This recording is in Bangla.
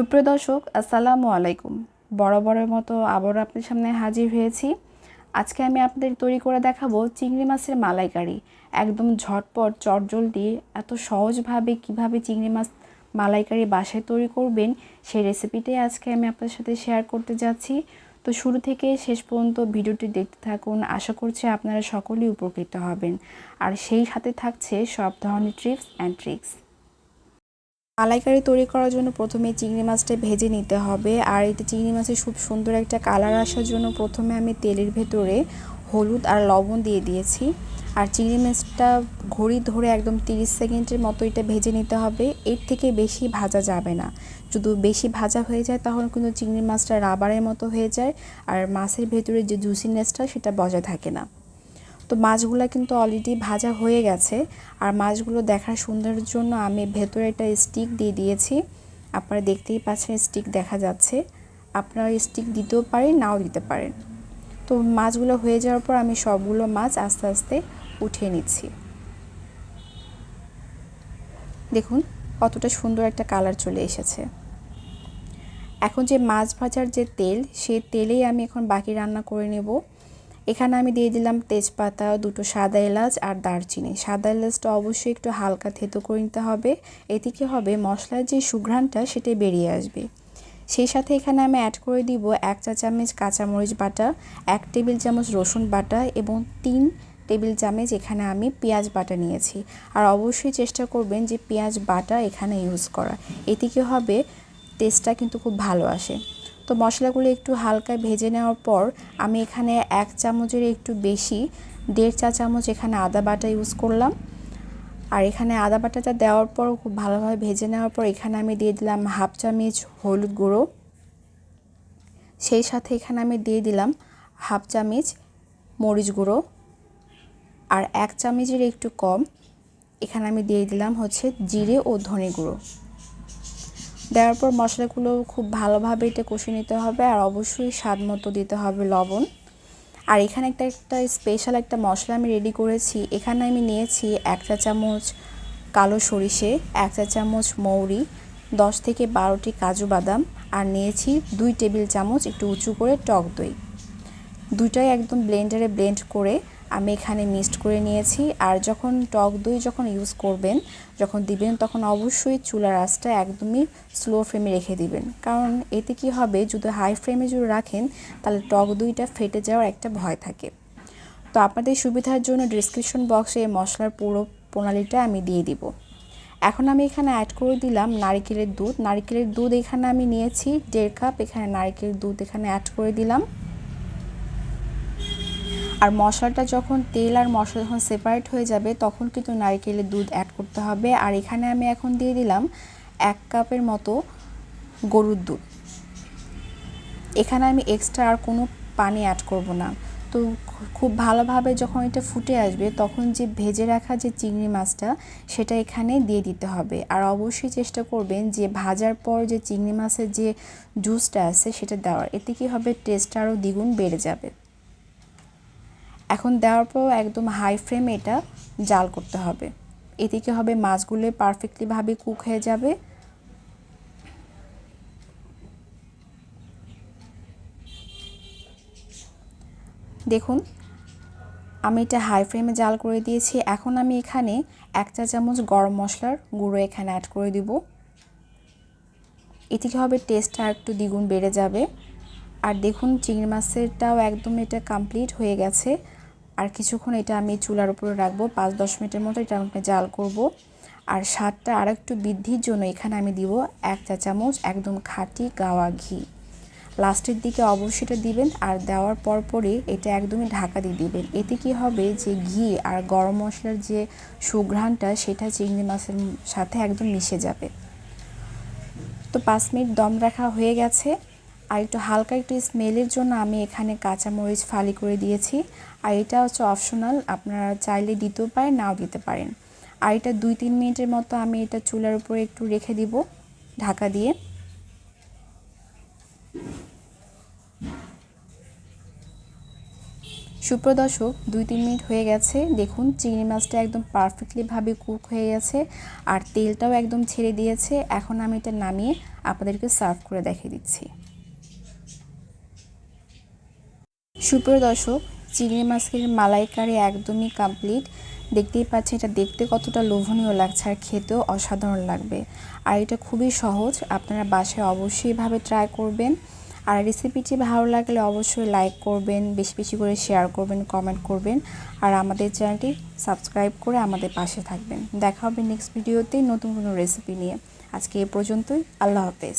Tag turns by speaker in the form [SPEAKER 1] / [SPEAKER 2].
[SPEAKER 1] সুপ্রিয় দর্শক, আসসালামু আলাইকুম। বরাবরের মতো আবার আপনার সামনে হাজির হয়েছি। আজকে আমি আপনাদের তৈরি করে দেখাবো চিংড়ি মাছের মালাইকারি। একদম ঝটপট, চটজলদি, এত সহজভাবে কীভাবে চিংড়ি মাছ মালাইকারি বাসায় তৈরি করবেন সেই রেসিপিটাই আজকে আমি আপনাদের সাথে শেয়ার করতে যাচ্ছি। তো শুরু থেকে শেষ পর্যন্ত ভিডিওটি দেখতে থাকুন। আশা করছি আপনারা সকলেই উপকৃত হবেন। আর সেই সাথে থাকছে সব ধরনের ট্রিপস অ্যান্ড ট্রিক্স মালাইকারি তৈরি করার জন্য প্রথমে চিংড়ি মাছটা ভেজে নিতে হবে। আর এটা চিংড়ি মাছের খুব সুন্দর একটা কালার আসার জন্য প্রথমে আমি তেলের ভেতরে হলুদ আর লবণ দিয়ে দিয়েছি। আর চিংড়ি মাছটা ঘড়ি ধরে একদম 30 সেকেন্ডের মতো এটা ভেজে নিতে হবে। এর থেকে বেশি ভাজা যাবে না। যদি বেশি ভাজা হয়ে যায় তাহলে কিন্তু চিংড়ি মাছটা রাবারের মতো হয়ে যায়। আর মাছের ভেতরে যে জুসিনেসটা সেটা বজায় থাকে না। তো মাছগুলো কিন্তু অলরেডি ভাজা হয়ে গেছে। আর মাছগুলো দেখার সুন্দরের জন্য আমি ভেতরে একটা স্টিক দিয়ে দিয়েছি। আপনারা দেখতেই পাচ্ছেন স্টিক দেখা যাচ্ছে। আপনারা স্টিক দিতেও পারেন, নাও দিতে পারেন। তো মাছগুলো হয়ে যাওয়ার পর আমি সবগুলো মাছ আস্তে আস্তে উঠিয়ে নিচ্ছি। দেখুন, কতটা সুন্দর একটা কালার চলে এসেছে। এখন যে মাছ ভাজার যে তেল, সেই তেলেই আমি এখন বাকি রান্না করে নেব। এখানে আমি দিয়ে দিলাম তেজপাতা, দুটো সাদা এলাচ আর দারচিনি। সাদা এলাচটা অবশ্যই একটু হালকা থেতো করে নিতে হবে। এতে কী হবে মশলার যে সুঘ্রাণটা সেটাই বেরিয়ে আসবে। সেই সাথে এখানে আমি অ্যাড করে দিব এক চা চামচ কাঁচামরিচ বাটা, এক টেবিল চামচ রসুন বাটা এবং তিন টেবিল চামচ এখানে আমি পেঁয়াজ বাটা নিয়েছি। আর অবশ্যই চেষ্টা করবেন যে পেঁয়াজ বাটা এখানে ইউজ করা এতে কী হবে টেস্টটা কিন্তু খুব ভালো আসে। তো মশলাগুলো একটু হালকা ভেজে নেওয়ার পর আমি এখানে এক চামচের একটু বেশি, দেড় চা চামচ এখানে আদা বাটা ইউজ করলাম। আর এখানে আদা বাটাটা দেওয়ার পর খুব ভালোভাবে ভেজে নেওয়ার পর এখানে আমি দিয়ে দিলাম হাফ চামচ হলুদ গুঁড়ো। সেই সাথে এখানে আমি দিয়ে দিলাম হাফ চামচ মরিচ গুঁড়ো। আর এক চামচের একটু কম, এখানে আমি দিয়ে দিলাম হচ্ছে জিরে ও ধনে গুঁড়ো। দেওয়ার পর মশলাগুলো খুব ভালোভাবে এটা কষে নিতে হবে আর অবশ্যই স্বাদ মতো দিতে হবে লবণ। আর এখানে একটা একটা স্পেশাল একটা মশলা আমি রেডি করেছি। এখানে আমি নিয়েছি এক চা চামচ কালো সরিষে, এক চা চামচ মৌরি, দশ থেকে বারোটি কাজু বাদাম আর নিয়েছি দুই টেবিল চামচ একটু উঁচু করে টক দই। দুইটাই একদম ব্লেন্ডারে ব্লেন্ড করে আমি এখানে মিক্সড করে নিয়েছি। আর যখন টক দই যখন ইউজ করবেন, যখন দিবেন, তখন অবশ্যই চুলার আঁচটা একদমই স্লো ফ্লেমে রেখে দিবেন। কারণ এতে কি হবে, যদি হাই ফ্লেমে যদি রাখেন, তাহলে টক দইটা ফেটে যাওয়ার একটা ভয় থাকে। তো আপনাদের সুবিধার জন্য ডিসক্রিপশন বক্সে এই মশলার পুরো প্রণালীটা আমি দিয়ে দিব। এখন আমি এখানে অ্যাড করে দিলাম নারিকেলের দুধ। নারিকেলের দুধ এখানে আমি নিয়েছি দেড় কাপ এখানে নারিকেলের দুধ এখানে অ্যাড করে দিলাম। আর মশলাটা যখন তেল আর মশলা যখন সেপারেট হয়ে যাবে, তখন কিন্তু নারকেলের দুধ অ্যাড করতে হবে। আর এখানে আমি এখন দিয়ে দিলাম এক কাপের মতো গরুর দুধ। এখানে আমি এক্সট্রা আর কোনো পানি অ্যাড করব না। তো খুব ভালোভাবে যখন এটা ফুটে আসবে, তখন যে ভেজে রাখা যে চিংড়ি মাছটা, সেটা এখানে দিয়ে দিতে হবে। আর অবশ্যই চেষ্টা করবেন যে ভাজার পর যে চিংড়ি মাছের যে জুসটা আছে, সেটা দেওয়ার। এতে কী হবে টেস্ট আরও দ্বিগুণ বেড়ে যাবে। এখন দেওয়ার পর একদম হাই ফ্লেমে এটা জাল করতে হবে। এদিকে হবে মাছগুলো পারফেক্টলিভাবে কুক হয়ে যাবে। দেখুন, আমি এটা হাই ফ্লেমে জাল করে দিয়েছি। এখন আমি এখানে এক চা চামচ গরম মশলার গুঁড়ো এখানে অ্যাড করে দিব। এতে হবে টেস্টটা একটু দ্বিগুণ বেড়ে যাবে। আর দেখুন, চিংড়ি মাছেরটাও একদম এটা কমপ্লিট হয়ে গেছে। আর কিছুক্ষণ এটা আমি চুলার উপরে রাখব। পাঁচ, দশ মিনিটের মতো এটা আমাকে জাল করব। আর স্বাদটা আর একটু বৃদ্ধির জন্য এখানে আমি দিব এক চা চামচ একদম খাঁটি গাওয়া ঘি। লাস্টের দিকে অবশ্যই এটা দিবেন আর দেওয়ার পর পরে এটা একদমই ঢাকা দিয়ে দিবেন। এতে কি হবে যে ঘি আর গরম মশলার যে সুঘ্রাণটা, সেটা চিংড়ি মাছের সাথে একদম মিশে যাবে। তো পাঁচ মিনিট দম রাখা হয়ে গেছে। আর একটু হালকা একটু স্মেলের জন্য আমি এখানে কাঁচামরিচ ফালি করে দিয়েছি। আর এটা হচ্ছে অপশনাল, আপনারা চাইলে দিতেও পারেন, নাও দিতে পারেন। আর এটা দুই তিন মিনিটের মতো আমি এটা চুলার উপরে একটু রেখে দিব ঢাকা দিয়ে। সুপ্রদর্শক দুই তিন মিনিট হয়ে গেছে। দেখুন, চিংড়ি মাছটা একদম পারফেক্টলিভাবে কুক হয়ে গেছে আর তেলটাও একদম ছেড়ে দিয়েছে। এখন আমি এটা নামিয়ে আপনাদেরকে সার্ভ করে দেখিয়ে দিচ্ছি। সুপ্রিয় দর্শক, চিংড়ি মাছের মালাইকারি একদমই কমপ্লিট দেখতেই পাচ্ছি এটা দেখতে কতটা লোভনীয় লাগছে আর খেতেও অসাধারণ লাগবে। আর এটা খুবই সহজ, আপনারা বাসায় অবশ্যই এভাবে ট্রাই করবেন। আর রেসিপিটি ভালো লাগলে অবশ্যই লাইক করবেন, বেশি বেশি করে শেয়ার করবেন কমেন্ট করবেন। আর আমাদের চ্যানেলটি সাবস্ক্রাইব করে আমাদের পাশে থাকবেন। দেখা হবে নেক্সট ভিডিওতে নতুন কোনো রেসিপি নিয়ে। আজকে এ পর্যন্তই, আল্লাহ হাফেজ।